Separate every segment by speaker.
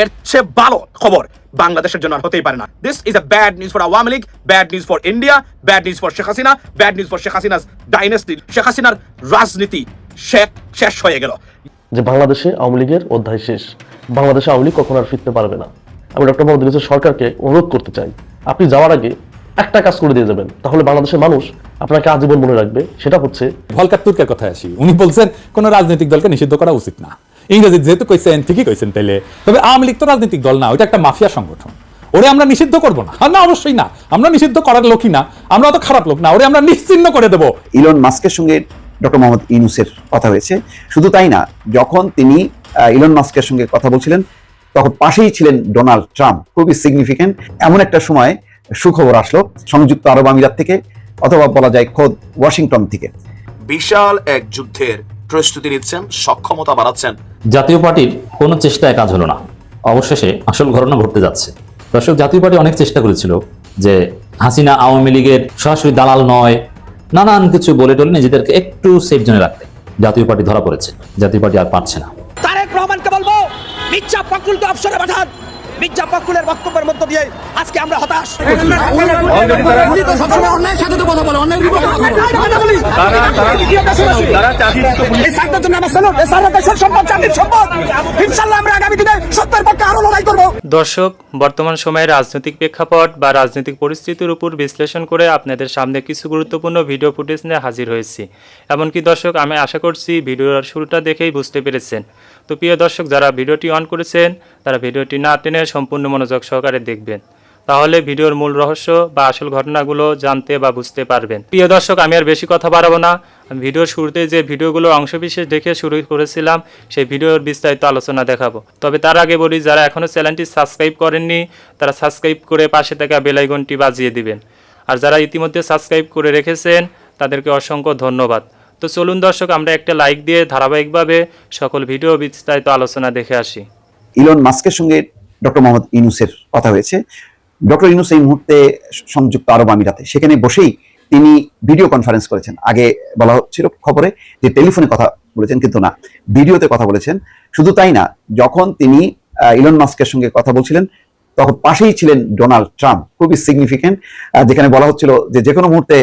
Speaker 1: এর চেয়ে ভালো খবর বাংলাদেশের জন্য আর হতেই পারে না। This is a bad news for Awami League bad news for India bad news for Sheikh Hasina bad news for Sheikh Hasina's dynasty Sheikh হাসিনার রাজনীতি শেখ শেষ হয়ে গেল।
Speaker 2: যে বাংলাদেশে আওয়ামী লীগের অধ্যায় শেষ বাংলাদেশে আওয়ামী লীগ কখনো আর ফিরতে পারবে না। আমি ডক্টর মোহাম্মদ ইউনূসের সরকারকে অনুরোধ করতে চাই আপনি যাওয়ার আগে একটা কাজ করে দিয়ে যাবেন তাহলে বাংলাদেশের মানুষ আপনাকে আজীবন মনে রাখবে সেটা হচ্ছে
Speaker 3: ভলকার তুর্কের কথায় আসি। উনি বলছেন কোন রাজনৈতিক দলকে নিষিদ্ধ করা উচিত না। ইংরেজি যেহেতু কইছেন ঠিকই কইছেন তাইলে। তবে আওয়ামী লীগ তো রাজনৈতিক দল না ওইটা একটা মাফিয়া সংগঠন। ওরে আমরা নিষিদ্ধ করব না। আর না অবশ্যই না। আমরা নিষিদ্ধ করার লোকই না। আমরা অত খারাপ লোক না। ওরে আমরা নিশ্চিন্ন করে দেবো।
Speaker 4: ইলন মাস্কের সঙ্গে ডক্টর মোহাম্মদ ইউনুসের কথা হয়েছে। শুধু তাই না যখন তিনি আহ, ইলন মাস্কের সঙ্গে কথা বলছিলেন তখন পাশেই ছিলেন ডোনাল্ড ট্রাম্প। খুবই সিগনিফিকেন্ট। এমন একটা সময় সুখবর আসলো সংযুক্ত আরব আমিরাত থেকে অথবা বলা যায় খোদ ওয়াশিংটন থেকে।
Speaker 1: বিশাল এক যুদ্ধের প্রস্তুতি নিচ্ছেন সক্ষমতা বাড়াচ্ছেন।
Speaker 5: জাতীয় পার্টির কোনো চেষ্টায় কাজ হলো না। অবশেষে আসল ঘটনা ঘটতে যাচ্ছে। দর্শক জাতীয় পার্টি অনেক চেষ্টা করেছিল যে হাসিনা আওয়ামী লীগের সরাসরি দালাল নয় নানান কিছু বলে টলে নিজেদেরকে একটু সেফ জোনে রাখতে। জাতীয় পার্টি ধরা পড়েছে। জাতীয় পার্টি আর পারছে না।
Speaker 6: তারেক রহমানকে বলব মির্জা ফখরুলকে অবসরে পাঠান। মির্জা ফখরুলের বক্তব্যের মধ্য দিয়ে আজকে আমরা হতাশ।
Speaker 7: দর্শক, বর্তমান সময়ের রাজনৈতিক প্রেক্ষাপট বা রাজনৈতিক পরিস্থিতির উপর বিশ্লেষণ করে আপনাদের সামনে কিছু গুরুত্বপূর্ণ ভিডিও ফুটেজ নিয়ে হাজির হয়েছি। এমনকি দর্শক, আমি আশা করছি ভিডিওর শুরুটা দেখেই বুঝতে পেরেছেন। তো প্রিয় দর্শক, যারা ভিডিওটি অন করেছেন, তারা ভিডিওটি না টেনে সম্পূর্ণ মনোযোগ সহকারে দেখবেন। তাহলে ভিডিওর মূল রহস্য বা আসল ঘটনাগুলো জানতে বা বুঝতে পারবেন। প্রিয় দর্শক, আমি আর বেশি কথা বাড়াবো না। ভিডিওর শুরুতে যে ভিডিওগুলোর অংশবিশেষ দেখে শুরু করেছিলাম, সেই ভিডিওর বিস্তারিত আলোচনা দেখাবো। তবে তার আগে বলি, যারা এখনও চ্যানেলটি সাবস্ক্রাইব করেননি, তারা সাবস্ক্রাইব করে পাশে থাকা বেলাইকনটি বাজিয়ে দিবেন। আর যারা ইতিমধ্যে সাবস্ক্রাইব করে রেখেছেন, তাদেরকে অসংখ্য ধন্যবাদ। তো চলুন দর্শক, আমরা একটা লাইক দিয়ে ধারাবাহিকভাবে সকল ভিডিও বিস্তারিত আলোচনা দেখে আসি।
Speaker 4: ইলন মাস্কের সঙ্গে ডক্টর মোহাম্মদ ইউনুসের কথা হয়েছে। ডক্টর ইউনুস এই মুহূর্তে সংযুক্ত আরব আমিরাতে, সেখানে বসেই তিনি ভিডিও কনফারেন্স করেছেন। আগে বলা হচ্ছিল খবরে যে টেলিফোনে কথা বলেছেন, কিন্তু না, ভিডিওতে কথা বলেছেন। শুধু তাই না, যখন তিনি ইলন মাস্কের সঙ্গে কথা বলছিলেন, তখন পাশেই ছিলেন ডোনাল্ড ট্রাম্প, খুবই সিগনিফিকেন্ট যেখানে বলা হচ্ছিল যে যে কোনো মুহূর্তে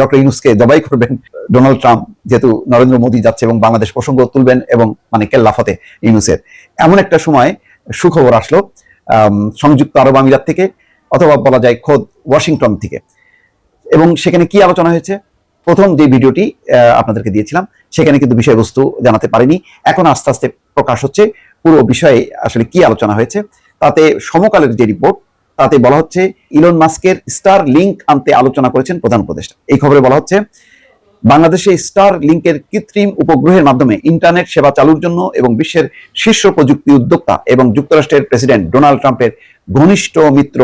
Speaker 4: ডক্টর ইউনুসকে জবাই করবেন। ডোনাল্ড ট্রাম্প যেহেতু নরেন্দ্র মোদী যাচ্ছে এবং বাংলাদেশ প্রসঙ্গ তুলবেন এবং মানে কেল্লাফতে ইউনুসের। এমন একটা সময় সুখবর আসলো সংযুক্ত আরব আমিরাত থেকে, অথবা বলা যায় খোদ ওয়াশিংটন থেকে। এবং সেখানে কি আলোচনা হয়েছে? প্রথম যে ভিডিওটি আপনাদেরকে দিয়েছিলাম, সেখানে কিন্তু বিষয়বস্তু জানাতে পারিনি। এখন আস্তে আস্তে প্রকাশ হচ্ছে, পুরো বিষয়ে আসলে কি আলোচনা হয়েছে, তাতে সমকালের যে রিপোর্ট তাতে বলা হচ্ছে, ইলন মাস্কের স্টার লিঙ্ক আনতে আলোচনা করেছেন প্রধান উপদেষ্টা। এই খবরে বলা হচ্ছে বাংলাদেশে স্টার লিংকের কৃত্রিম উপগ্রহের মাধ্যমে ইন্টারনেট সেবা চালুর জন্য এবং বিশ্বের শীর্ষ প্রযুক্তি উদ্যোক্তা এবং যুক্তরাষ্ট্রের প্রেসিডেন্ট ডোনাল্ড ট্রাম্পের ঘনিষ্ঠ মিত্র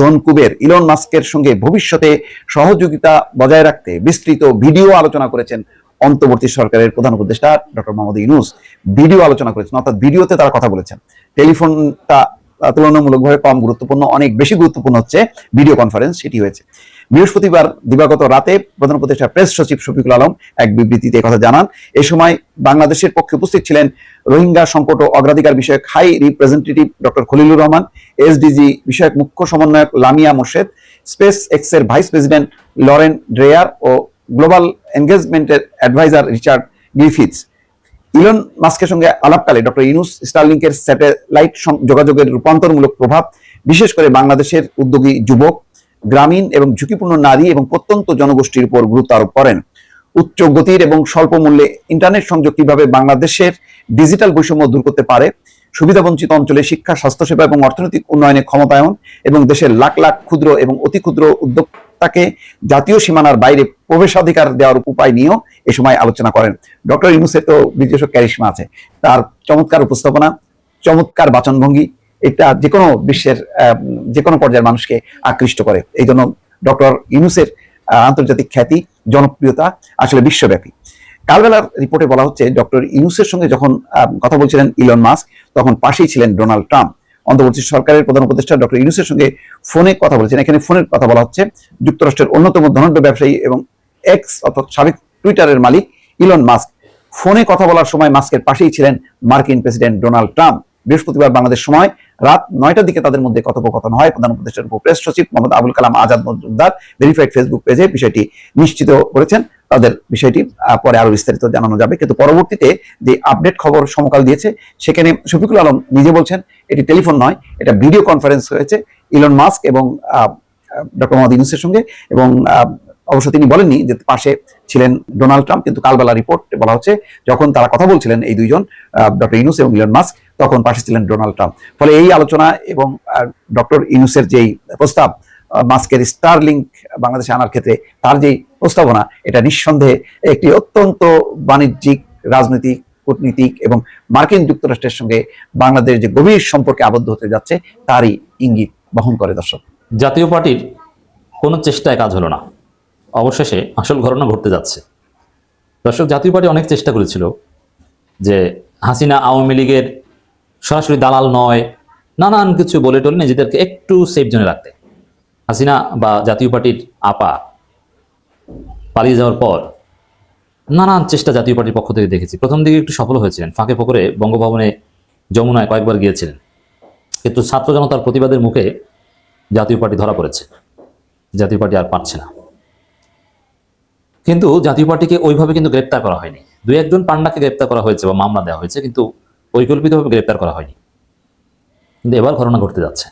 Speaker 4: ধন কুবের ইলন মাস্কের সঙ্গে ভবিষ্যতে সহযোগিতা বজায় রাখতে বিস্তৃত ভিডিও আলোচনা করেছেন অন্তর্বর্তী সরকারের প্রধান উপদেষ্টা ডক্টর মোহাম্মদ ইউনুস। ভিডিও আলোচনা করেছেন, অর্থাৎ ভিডিওতে তারা কথা বলেছেন। টেলিফোনটা তুলনামূলকভাবে কম গুরুত্বপূর্ণ, অনেক বেশি গুরুত্বপূর্ণ হচ্ছে ভিডিও কনফারেন্স, সেটি হয়েছে। বৃহস্পতিবার দিবাগত রাতে প্রধান উপদেষ্টা প্রেস সচিব শফিকুল আলম এক বিবৃতিতে কথা জানান। এ সময় বাংলাদেশের পক্ষে উপস্থিত ছিলেন রোহিঙ্গা সংকট ও অগ্রাধিকার বিষয়ক high representative doctor Khalilur Rahman, SDG বিষয়ক মুখ্য সমন্বয়ক লামিয়া মোর্শেদ, স্পেস এক্সের ভাইস প্রেসিডেন্ট লরেন ড্রেয়ার ও গ্লোবাল এনগেজমেন্টের অ্যাডভাইজার রিচার্ড গ্রিফিথস। ইলন মাস্কের সঙ্গে আলাপকালে ডক্টর ইনুস স্টারলিংকের স্যাটেলাইট যোগাযোগের রূপান্তরমূলক প্রভাব, বিশেষ করে বাংলাদেশের উদ্যোগী যুবক গ্রামীণ এবং ঝুঁকিপূর্ণ নারী এবং প্রত্যন্ত জনগোষ্ঠীর উপর গুরুত্ব আরোপ করেন। উচ্চ গতির এবং স্বল্প মূল্যে ইন্টারনেট সংযোগ কীভাবে বাংলাদেশের ডিজিটাল বৈষম্য দূর করতে পারে, সুবিধাবঞ্চিত অঞ্চলে শিক্ষা, স্বাস্থ্যসেবা এবং অর্থনৈতিক উন্নয়নে ক্ষমতায়ন এবং দেশের লাখ লাখ ক্ষুদ্র এবং অতি ক্ষুদ্র উদ্যোক্তাকে জাতীয় সীমানার বাইরে প্রবেশাধিকার দেওয়ার উপায় নিয়েও এ সময় আলোচনা করেন। ডক্টর তো ক্যারিশমা আছে। তার চমৎকার উপস্থাপনা, চমৎকার বাচনভঙ্গি, এটা যে কোনো বিশ্বের যে কোনো পর্যায়ের মানুষকে আকৃষ্ট করে। এই জন্য ডক্টর ইউনুসের আন্তর্জাতিক খ্যাতি, জনপ্রিয়তা আসলে বিশ্বব্যাপী। কালবেলার রিপোর্টে বলা হচ্ছে, ডক্টর ইউনুসের সঙ্গে যখন কথা বলছিলেন ইলন মাস্ক, তখন পাশেই ছিলেন ডোনাল্ড ট্রাম্প। অন্তর্বর্তী সরকারের প্রধান উপদেষ্টা ডক্টর ইউনুসের সঙ্গে ফোনে কথা বলেছেন। এখানে ফোনের কথা বলা হচ্ছে, যুক্তরাষ্ট্রের অন্যতম ধনাঢ্য ব্যবসায়ী এবং এক্স অর্থাৎ সাবেক টুইটারের মালিক ইলন মাস্ক। ফোনে কথা বলার সময় মাস্কের পাশেই ছিলেন মার্কিন প্রেসিডেন্ট ডোনাল্ড ট্রাম্প। বৃহস্পতিবার বাংলাদেশ সময় রাত নয়টার দিকে তাদের মধ্যে কথোপকথন হয়। প্রধান উপদেষ্টার প্রেস সচিব মোহাম্মদ আবুল কালাম আজাদ মজুমদার ভেরিফাইড ফেসবুক পেজে বিষয়টি নিশ্চিত করেছেন। তাদের বিষয়টি পরে আরও বিস্তারিত জানানো যাবে। কিন্তু পরবর্তীতে যে আপডেট খবর সমকাল দিয়েছে, সেখানে শফিকুল আলম নিজে বলছেন, এটি টেলিফোন নয়, এটা ভিডিও কনফারেন্স হয়েছে। ইলন মাস্ক এবং ডক্টর মোহাম্মদ ইউনুসের সঙ্গে এবং অবশ্য তিনি বলেননি যে পাশে ছিলেন ডোনাল্ড ট্রাম্প, কিন্তু কালবেলা রিপোর্ট বলা হচ্ছে, যখন তারা কথা বলছিলেন এই দুইজন ডক্টর ইনুস এবং ইলন মাস্ক, তখন পাশে ছিলেন ডোনাল্ড ট্রাম্প। ফলে এই আলোচনা এবং ডক্টর ইনুসের যেই প্রস্তাব মাস্কের স্টারলিংক বাংলাদেশে আনার ক্ষেত্রে তার যেই প্রস্তাবনা, এটা নিঃসন্দেহে একটি অত্যন্ত বাণিজ্যিক, রাজনৈতিক, কূটনীতিক এবং মার্কিন যুক্তরাষ্ট্রের সঙ্গে বাংলাদেশ যে গভীর সম্পর্কে আবদ্ধ হতে যাচ্ছে, তারই ইঙ্গিত বহন করে, দর্শক।
Speaker 5: জাতীয় পার্টির কোনো চেষ্টায় কাজ হলো না। অবশেষে আসল ঘটনা ঘটতে যাচ্ছে। দর্শক, জাতীয় পার্টি অনেক চেষ্টা করেছিল যে হাসিনা আওয়ামী লীগের সরাসরি দালাল নয়, নানান কিছু বলে টলে নিজেদেরকে একটু সেফ জোনে রাখতে। হাসিনা বা জাতীয় পার্টির আপা পালিয়ে যাওয়ার পর নানান চেষ্টা জাতীয় পার্টির পক্ষ থেকে দেখেছি। প্রথম দিকে একটু সফল হয়েছিলেন, ফাঁকে ফকরে বঙ্গভবনে যমুনায় কয়েকবার গিয়েছিলেন। কিন্তু ছাত্র জনতার প্রতিবাদের মুখে জাতীয় পার্টি ধরা পড়েছে। জাতীয় পার্টি আর পারছে না। কিন্তু জাতীয় পার্টিকে ওইভাবে কিন্তু গ্রেপ্তার করা হয়নি। দুই একজন পান্ডাকে গ্রেপ্তার করা হয়েছে বা মামলা দেওয়া হয়েছে, কিন্তু পরিকল্পিতভাবে গ্রেপ্তার করা হয়নি। কিন্তু এবার ঘটনা ঘটতে যাচ্ছে।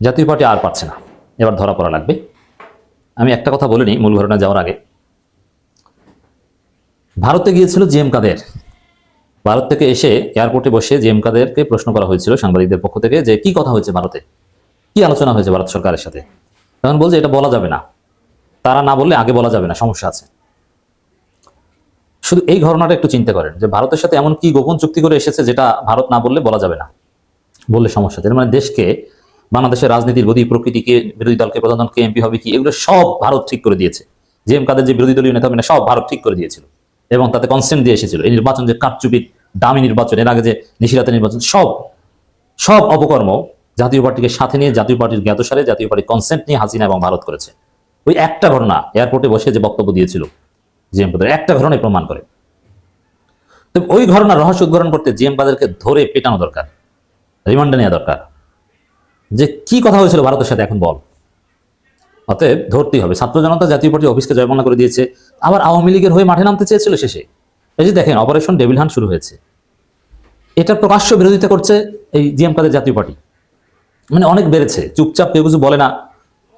Speaker 5: জাতীয় পার্টি আর পারছে না। এবার ধরা পড়া লাগবে। আমি একটা কথা বলিনি, মূল ঘটনা যাওয়ার আগে। ভারতে গিয়েছিল জি এম কাদের। ভারত থেকে এসে এয়ারপোর্টে বসে জি এম কাদেরকে প্রশ্ন করা হয়েছিল সাংবাদিকদের পক্ষ থেকে যে কি কথা হয়েছে ভারতে? কি আলোচনা হয়েছে ভারত সরকারের সাথে? তখন বলছে, এটা বলা যাবে না। তারা না বললে আগে বলা যাবে না, সমস্যা আছে। শুধু এই ঘটনাটা একটু চিন্তা করেন যে ভারতের সাথে এমন কি গোপন চুক্তি করে এসেছে যেটা ভারত না বললে বলা যাবে না। বললে সমস্যা আছে। মানে দেশকে, বাংলাদেশের রাজনীতির গতি, প্রকৃতিকে, বিরোধী দলকে, প্রধান দলকে, এমপি হবে কি, এগুলো সব ভারত ঠিক করে দিয়েছে। যে এম কাদের যে বিরোধী দলীয় নেতা হবে না, সব ভারত ঠিক করে দিয়েছিল। এবং তাতে কনসেন্ট দিয়ে এসেছিল। এই নির্বাচন যে কারচুপির, দামি নির্বাচন, এর আগে যে নিশিরাতে নির্বাচন, সব সব অপকর্ম জাতীয় পার্টিকে সাথে নিয়ে, জাতীয় পার্টির জ্ঞাতসারে জাতীয় পার্টির কনসেন্ট নিয়ে হাসিনা এবং ভারত করেছে। ওই একটা ঘটনা এয়ারপোর্টে বসে যে বক্তব্য দিয়েছিল জিএম কাদের একটা ঘটনাই প্রমাণ করে তো ওই ঘটনার রহস্য উদ্ঘাটন করতে জিএম কাদেরকে ধরে পেটানো দরকার, রিমান্ডে নেওয়া দরকার। যে কি কথা হয়েছিল ভারতের সাথে এখন বল। অতএব ধরতেই হবে, ছাত্র জনতা জাতীয় পার্টি অফিসকে জয়মানা করে দিয়েছে, আবার আওয়ামী লীগের হয়ে মাঠে নামতে চেয়েছিল শেষে। এই যে দেখেন অপারেশন ডেভিল হান্ট শুরু হয়েছে। এটা প্রকাশ্য বিরোধিতা করছে এই জিএম কাদের জাতীয় পার্টি। মানে অনেক বেড়েছে, চুপচাপ কেউ কিছু বলে না,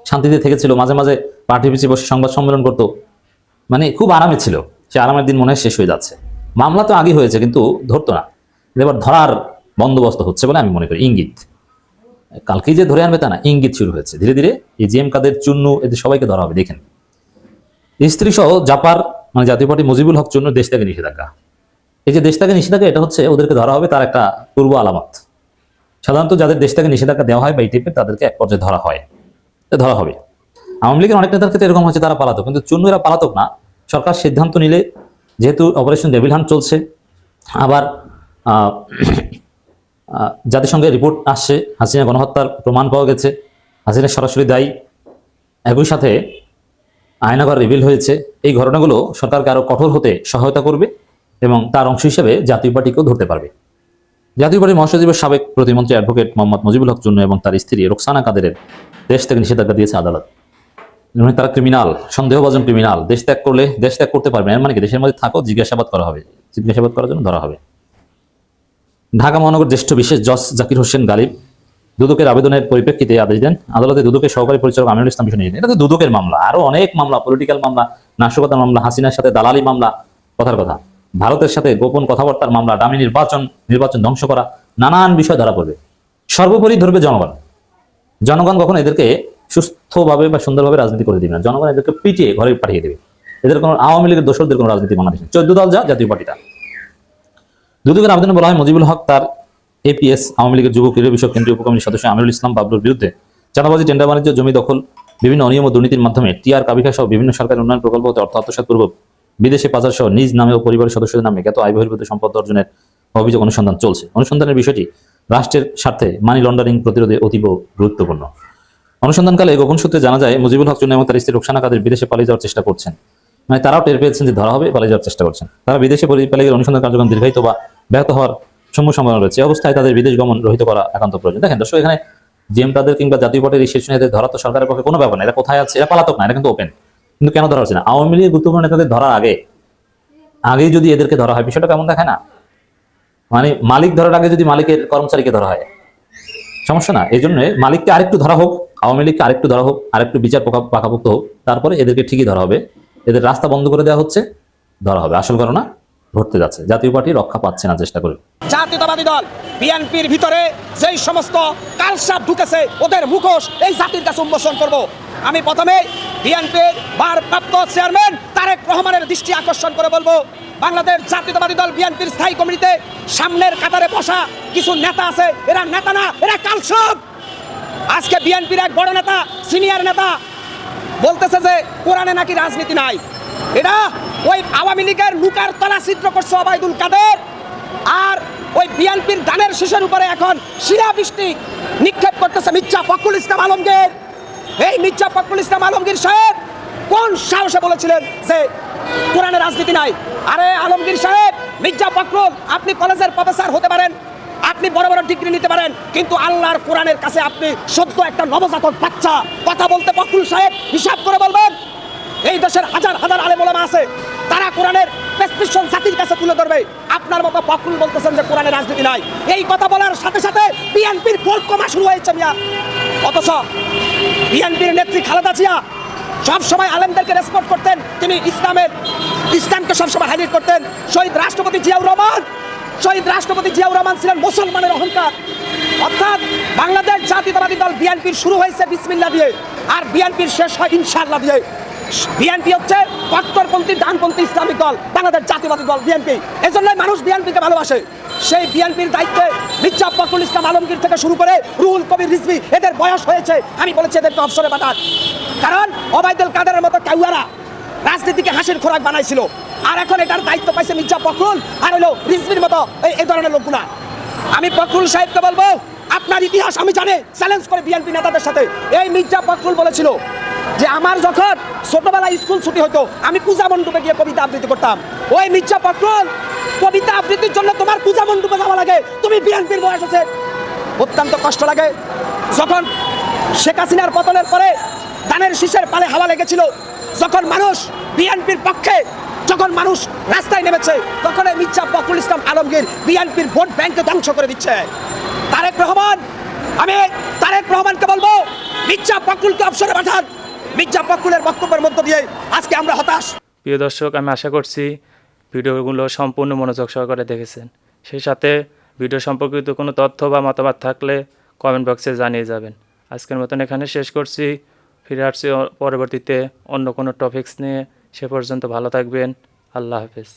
Speaker 5: শান্তিতে থেকেছিল, মাঝে মাঝে পার্টি পিছিয়ে বসে সংবাদ সম্মেলন করতো। মানে খুব আরামে ছিল। সে আরামের দিন মনে হয় শেষ হয়ে যাচ্ছে। মামলা তো আগে হয়েছে, কিন্তু ধরতো না। এবার ধরার বন্দোবস্ত হচ্ছে বলে আমি মনে করি, ইঙ্গিত। কালকেই যে ধরে আনবে তা না, ইঙ্গিত শুরু হয়েছে। ধীরে ধীরে এই জিএম কাদের চুন্নু এদের সবাইকে ধরা হবে, দেখেন। স্ত্রী সহ জাপার মানে জাতীয় পার্টি মুজিবুল হক চুন্নু দেশ থেকে নিষেধাজ্ঞা। এই যে দেশ থেকে নিষেধাজ্ঞা, এটা হচ্ছে ওদেরকে ধরা হবে, তার একটা পূর্ব আলামত। সাধারণত যাদের দেশ থেকে নিষেধাজ্ঞা দেওয়া হয় বা এই টাইপের তাদেরকে এক পর্যায়ে ধরা হয়। ধরা হবে। আওয়ামী লীগের অনেক নেতার ক্ষেত্রে এরকম হচ্ছে তারা পালাতক কিন্তু চুন্নু এরা পালাতক না। সরকার সিদ্ধান্ত নিলে যেহেতু অপারেশন ডেভিল হান্ট চলছে, আবার জাতিসংঘের রিপোর্ট আসছে, হাসিনা গণহত্যার প্রমাণ পাওয়া গেছে। হাসিনা সরাসরি দায়ী। একই সাথে আয়নাগর রিভিল হয়েছে। এই ঘটনাগুলো সরকারকে আরও কঠোর হতে সহায়তা করবে এবং তার অংশ হিসেবে জাতীয় পার্টিকেও ধরতে পারবে। জাতীয় পার্টির মহাসচিবের সাবেক প্রতিমন্ত্রী অ্যাডভোকেট মোহাম্মদ মুজিবুল হক জন্য এবং তার স্ত্রী রোকসানা কাদেরের দেশ থেকে নিষেধাজ্ঞা দিয়েছে আদালত। মানে তারা ক্রিমিনাল সন্দেহভাজন ক্রিমিনাল দেশ ত্যাগ করলে, দেশ ত্যাগ করতে পারবে মানে কি? দেশের মধ্যে থাকো, জিজ্ঞাসাবাদ করা হবে। জিজ্ঞাসাবাদ করার জন্য ধরা হবে। ঢাকা মহানগর জ্যেষ্ঠ বিশেষ জজ জাকির হোসেন গালিব দুদকের আবেদনের পরিপ্রেক্ষিতে আদেশ দেন। আদালতে দুদকের সহকারী পরিচালক আমিনুল ইসলাম নিয়ে এটা তো দুদকের মামলা। আরও অনেক মামলা পলিটিক্যাল মামলা, নাশকতার মামলা, হাসিনার সাথে দালালি মামলা, কথার কথা। ভারতের সাথে গোপন কথাবার্তার মামলা, দামি নির্বাচন নির্বাচন ধ্বংস করা, নানান বিষয় ধরা পড়বে। সর্বোপরি ধরবে জনগণ। জনগণ কখনো এদেরকে সুস্থভাবে বা সুন্দরভাবে রাজনীতি করে দিবে না। জনগণ এদেরকে পিটিয়ে ঘরে পাঠিয়ে দেবে। এদের কোনো আওয়ামী লীগের দোষরদের কোনো রাজনীতি বাংলাদেশে চোদ্দ দল যা, জাতীয় পার্টিটা। দুদকের আবেদনে বলা হয়, মুজিবুল হক তার এপিএস আওয়ামী লীগের যুব ক্রীড়া বিষয়ক কেন্দ্রীয় উপকমিটির সদস্য আমিরুল ইসলাম বাবলুর বিরুদ্ধে চাঁদাবাজি, টেন্ডার বাণিজ্য, জমি দখল, বিভিন্ন অনিয়ম ও দুর্নীতির মাধ্যমে টিআর কাবিখা সহ বিভিন্ন সরকারি উন্নয়ন প্রকল্প হতে অর্থ আত্মসাৎপূর্বক বিদেশে পাচার সহ নিজ নামে ও পরিবারের সদস্যদের নামে জ্ঞাত আয় বহির্ভূত সম্পদ অর্জনের অভিযোগ অনুসন্ধান চলছে। অনুসন্ধানের বিষয়টি রাষ্ট্রের স্বার্থে মানি লন্ডারিং প্রতিরোধে অতীব গুরুত্বপূর্ণ। অনুসন্ধানকালে গোপন সূত্রে জানা যায়, মুজিবুল হক চুন্নু এবং তার স্ত্রী রোকসানা কাদের বিদেশে পালিয়ে যাওয়ার চেষ্টা করছেন। মানে তারাও টের পেয়েছেন যে ধরা হবে, পালিয়ে যাওয়ার চেষ্টা করছেন। তারা বিদেশে পালিয়ে গেলে অনুসন্ধান কার্যক্রম দীর্ঘায়িত বা ব্যাহত হওয়ার সমূহ সম্ভাবনা রয়েছে। অবস্থায় তাদের বিদেশ গমন রহিত করা একান্ত প্রয়োজন। দেখেন দর্শক, এখানে জিএম তাদের কিংবা জাতীয় পার্টির এই শীর্ষ নেতাদের ধরা তো সরকারের পক্ষে কোনো ব্যাপার না। এটা কোথায় আছে? এটা পালাতক না এটা কিন্তু ওপেন কিন্তু কেন ধরা হচ্ছে না? আওয়ামী লীগের গুরুত্বপূর্ণ নেতাদের ধরার আগে, আগেই যদি এদেরকে ধরা হয়, বিষয়টা কেমন দেখায় না? মানে মালিক ধরার আগে যদি মালিকের কর্মচারীকে ধরা হয় সমস্যা না এই জন্য মালিককে আরেকটু ধরা হোক, আওয়ামী লীগকে আরেকটু ধরা হোক, আরেকটু বিচার পোকা- পাকাপোক্ত হোক, তারপরে এদেরকে ঠিকই ধরা হবে। এদের রাস্তা বন্ধ করে দেওয়া হচ্ছে, ধরা হবে। আসল ঘটনা ঘটতে যাচ্ছে। জাতীয় পার্টি রক্ষা পাচ্ছে না চেষ্টা করে।
Speaker 6: জাতীয়তাবাদী দল, বিএনপির ভিতরে যেই সমস্ত কালসাপ ঢুকেছে, ওদের মুখোশ এই জাতির কাছে উন্মোচন করব। আমি প্রথমে বিএনপির ভারপ্রাপ্ত চেয়ারম্যান তারেক রহমানের দৃষ্টি আকর্ষণ করে বলব, বাংলাদেশ জাতীয়তাবাদী দল, বিএনপির স্থায়ী কমিটিতে সামনের কাতারে বসা কিছু নেতা আছে, এরা নেতা না, এরা কালসাপ। আজকে বিএনপির এক বড় নেতা, সিনিয়র নেতা, বলতেছে যে কোরআনে নাকি রাজনীতি নাই। এটা ওই আওয়ামী লীগের লুকার তলা চিত্র করছে অবায়দুল কাদের। আর ওই বিএনপির দানের শেষের উপরে এখন শিলা বৃষ্টি নিক্ষেপ করতেছে মির্জা ফখরুল ইসলাম আলমগীর। এই মির্জা ফখরুল ইসলাম আলমগীর সাহেব কোন সাহসে বলেছিলেন যে কোরআনে রাজনীতি নাই? আরে আলমগীর সাহেব, মির্জা ফখরুল, আপনি কলেজের প্রফেসর হতে পারেন, আপনি বড় বড় ডিগ্রি নিতে পারেন, কিন্তু আল্লাহর কোরআনের কাছে আপনি সদ্য একটা নবজাতক বাচ্চা। কথা বলতে ফখরুল সাহেব, হিসাব করে বলবেন এই দেশের হাজার হাজার আলেমোলামা আছে, তারা কোরআনের প্রেসক্রিপশন জাতির কাছে তুলে ধরবে। আপনার মতো ফখরুল বলতেছেন যে কোরআনে রাজনীতি নাই। এই কথা বলার সাথে সাথে বিএনপির ভোট কমা শুরু হয়েছে মিয়া। অথচ বিএনপির নেত্রী খালেদা জিয়া সবসময় আলেমদেরকে রেসপেক্ট করতেন, তিনি ইসলামের, ইসলামকে সবসময় হাইলাইট করতেন। শহীদ রাষ্ট্রপতি জিয়াউর রহমান, শহীদ রাষ্ট্রপতি জিয়াউর রহমান ছিলেন মুসলমানের অহংকার। অর্থাৎ বাংলাদেশ জাতীয়তাবাদী দল বিএনপির শুরু হয়েছে বিসমিল্লা দিয়ে, আর বিএনপির শেষ হয় ইনশাআল্লাহ দিয়ে। বিএনপি হচ্ছে কট্টরপন্থী, ডানপন্থী ইসলামিক দল, বাংলাদেশ জাতীয়বাদী দল বিএনপি এই জন্যই মানুষ বিএনপিকে ভালোবাসে। সেই বিএনপির দায়িত্বে মির্জা ফখরুল ইসলাম আলমগীর থেকে শুরু করে রুহুল কবির রিজভি, এদের বয়স হয়েছে। আমি বলেছি এদেরকে অবসরে পাঠান। কারণ ওবায়দুল কাদেরের মতো কাউয়ারা রাজনীতিকে হাসির খোরাক বানাইছিল। আর এখন এটার দায়িত্ব পাইছে মির্জা ফখরুল আর হলো রিজভির মতো এই ধরনের লোকগুলা। আমি ফখরুল সাহেবকে বলব, আপনার ইতিহাস আমি জানি, চ্যালেঞ্জ করে বিএনপি নেতাদের সাথে। এই মির্জা ফখরুল বলেছিল যে আমার যখন ছোটবেলায় স্কুল ছুটি হতো আমি পূজা মণ্ডপে গিয়ে কবিতা আবৃত্তি করতাম। ওই মির্জা ফখরুল, কবিতা আবৃত্তির জন্য তোমার পূজা মণ্ডপে যাওয়া লাগে। তুমি বিএনপির বয়স আছে অত্যন্ত কষ্ট লাগে। যখন শেখ হাসিনার পতনের পরে ধানের শীষের পালে হাওয়া লেগেছিল, যখন মানুষ বিএনপির পক্ষে, যখন মানুষ রাস্তায় নেমেছে তখন এই মির্জা ফখরুল ইসলাম আলমগীর বিএনপির ভোট ব্যাংকে ধ্বংস করে দিচ্ছে। তারেক রহমান, আমি তারেক রহমানকে বলব, মির্জা ফখরুলকে অবসরে পাঠান। মির্জা ফখরুলের বক্তব্যের মধ্য দিয়ে আজকে আমরা হতাশ।
Speaker 7: প্রিয় দর্শক, আমি আশা করছি ভিডিওগুলো সম্পূর্ণ মনোযোগ সহকারে দেখেছেন। সেই সাথে ভিডিও সম্পর্কিত কোনো তথ্য বা মতামত থাকলে কমেন্ট বক্সে জানিয়ে যাবেন। আজকের মতন এখানে শেষ করছি। ফিরে আসছি পরবর্তীতে অন্য কোনো টপিকস নিয়ে। সে পর্যন্ত ভালো থাকবেন। আল্লাহ হাফেজ।